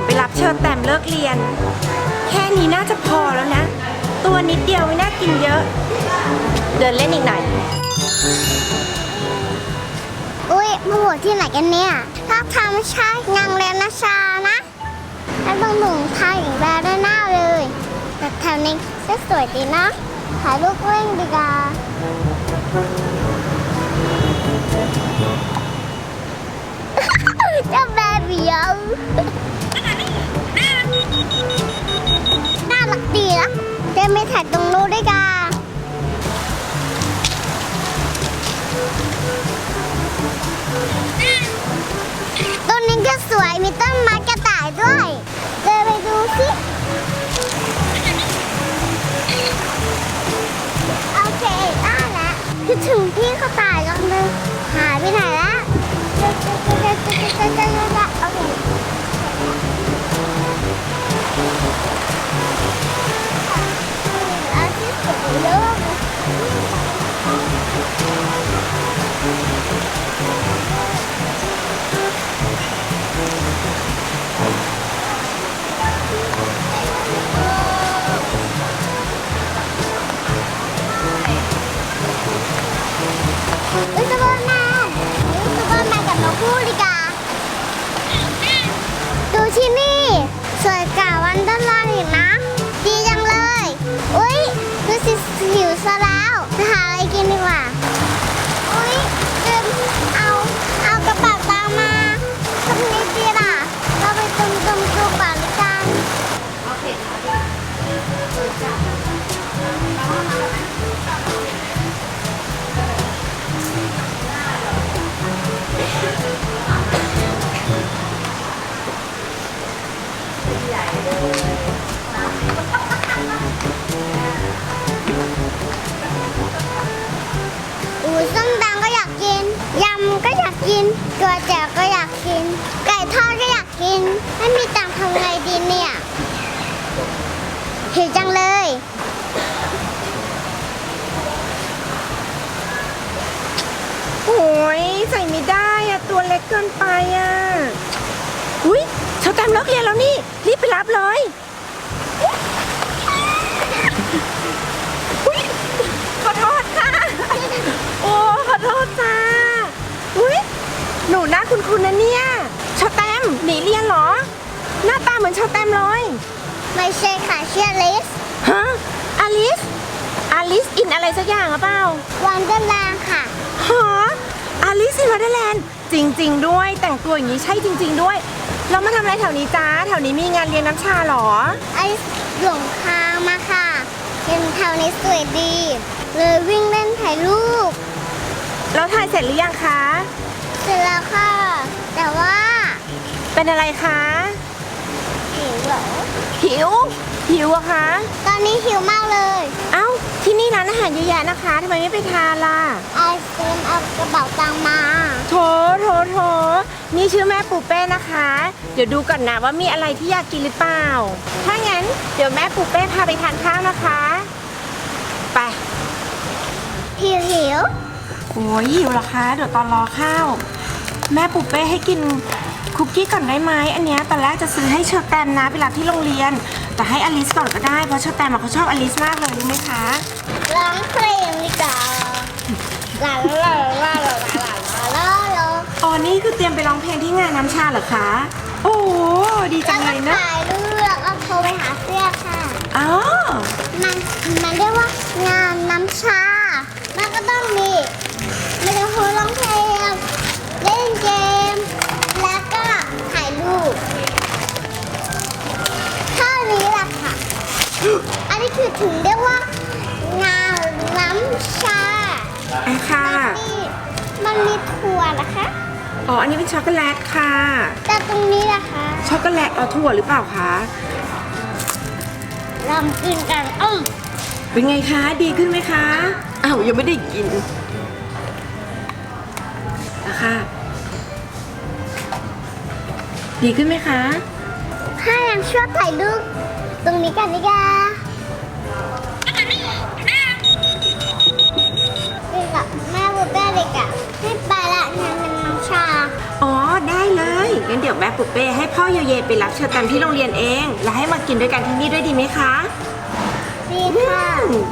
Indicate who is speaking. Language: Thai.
Speaker 1: มไปรับเชิญแต้มเลิกเรียน แค่นี้น่าจะพอแล้วนะ ตัวนิดเดียวไม่น่ากินเยอะ เดินเล่นอีกหน่อย
Speaker 2: อุ้ยมาโหวตที่ไหนกันเนี่ยถ้าทำไม่ใช่ยังเรียนนะชานะ แล้วต้องหนุ่มไทยอีกแล้วได้หน้าเลยแต่แถวนี้ก็สวยดีนะถ่ายรูปเร่งดีกว่าเจ้าแบบเยอะ นะเจะไม่ถ่ายตรงนู้นด้วยกัน ต้นนี้ก็สวย มีต้นไม้กระต่ายด้วย เดินไปดูสิ โอเคได้แล้วคือถึงพี่กระต่ายแล้วนึงหายไปไหนแล้ว ส้มตำก็อยากกิน ยำก็อยากกินก๋วยเตี๋ยวก็อยากกิน ไก่ทอดก็อยากกิน ไม่มีตังค์ทำไงดีเนี่ยหิวจังเลย
Speaker 1: โอ้ยใส่ไม่ได้อะตัวเล็กเกินไปอะอุ้ยเชอแตมเลิกเรียนแล้วนี่ รีบไปรับเลยอุ๊ยขอโทษค่ะ โอ้ ขอโทษจ้า อุ้ยหนูหน้าคุณคุณนะเนี่ยเชอแตมหนีเรียนเหรอ หน้าตาเหมือนเชอแตมเลย
Speaker 2: ไม่ใช่ค่ะเชื่อลิส
Speaker 1: ฮะอลิสอลิสอินอะไรสักอย่างหรือเปล่า
Speaker 2: วันเดอร์แลนด์ค่ะ
Speaker 1: ฮะอลิซอินว n เดอร์แลนด์จริง ๆ ด้วยแต่งตัวอย่างนี้ใช่จริง ๆ ด้วย เรามาทำอะไรแถวนี้จ้าแถวนี้มีงานเลี้ยงน้ำชาเหรอ
Speaker 2: ไอหลงทางมาค่ะเห็นแถวนี้สวยดี เลยวิ่งเล่นถ่ายรูป
Speaker 1: เราถ่ายเสร็จหรือยังคะ
Speaker 2: เสร็จแล้วค่ะ แต่ว่า
Speaker 1: เป็นอะไรคะ
Speaker 2: หิวเหรอ
Speaker 1: หิวหิวอะคะ
Speaker 2: ตอนนี้หิวมากเลย
Speaker 1: เอ้าที่นี่ร้านอาหารเยอะแยะนะคะทำไมไม่ไปทานล่ะ
Speaker 2: ไอศครีมเอากระเป๋าตังค์มา
Speaker 1: โถโถโถนี่ชื่อแม่ปูเป้นะคะ เดี๋ยวดูก่อนนะว่ามีอะไรที่อยากกินหรือเปล่า ถ้างั้นเดี๋ยวแม่ปูเป้พาไปทานข้าวนะคะ ไป
Speaker 2: หิวหิว
Speaker 1: โอ้ยหิวเหรอคะ เดี๋ยวตอนรอข้าว แม่ปุบเป้ให้กินคุกกี้ก่อนได้ไหมอันเนี้ยตอนแรกจะซื้อให้เชอร์แตมนะไปรับที่โรงเรียน แต่ให้อลิสก่อนก็ได้เพราะเชอร์แตมอะเขาชอบอลิสมากเลยรู้ไหมคะ
Speaker 2: ร้องเพลงดีกว่าลาลาลาลาลาลาลาลาลา
Speaker 1: อ๋อนี่คือเตรียมไปร้องเพลงที่งานน้ำชาเหรอคะ โอ้โหดีจั
Speaker 2: แล้ว
Speaker 1: งเล
Speaker 2: ก็
Speaker 1: ยนะ
Speaker 2: ถ่ายรู อ๋
Speaker 1: อ อั
Speaker 2: นนี้เป็นช็
Speaker 1: อกโกแลตค่ะ
Speaker 2: แต่ตรงนี้นะคะ
Speaker 1: ช็อกโกแลตเอาถั่วหรือเปล่าคะ
Speaker 2: ลองกินกันอ้อม
Speaker 1: เป็นไงคะ ดีขึ้นไหมคะ อ้าว ยังไม่ได้กินนะคะดีขึ้นไหมคะ
Speaker 2: ถ้ายังชอบถ่ายรูปตรงนี้กันดีกว่า งานน้ำชา
Speaker 1: อ๋อได้เลยงั้นเดี๋ยวแม่ปุเป้ให้พ่อโยเยไปรับเชอร์แตมที่โรงเรียนเอง และให้มากินด้วยกันที่นี่ด้วยดีไหมคะ
Speaker 2: ดีค่ะ
Speaker 1: อืม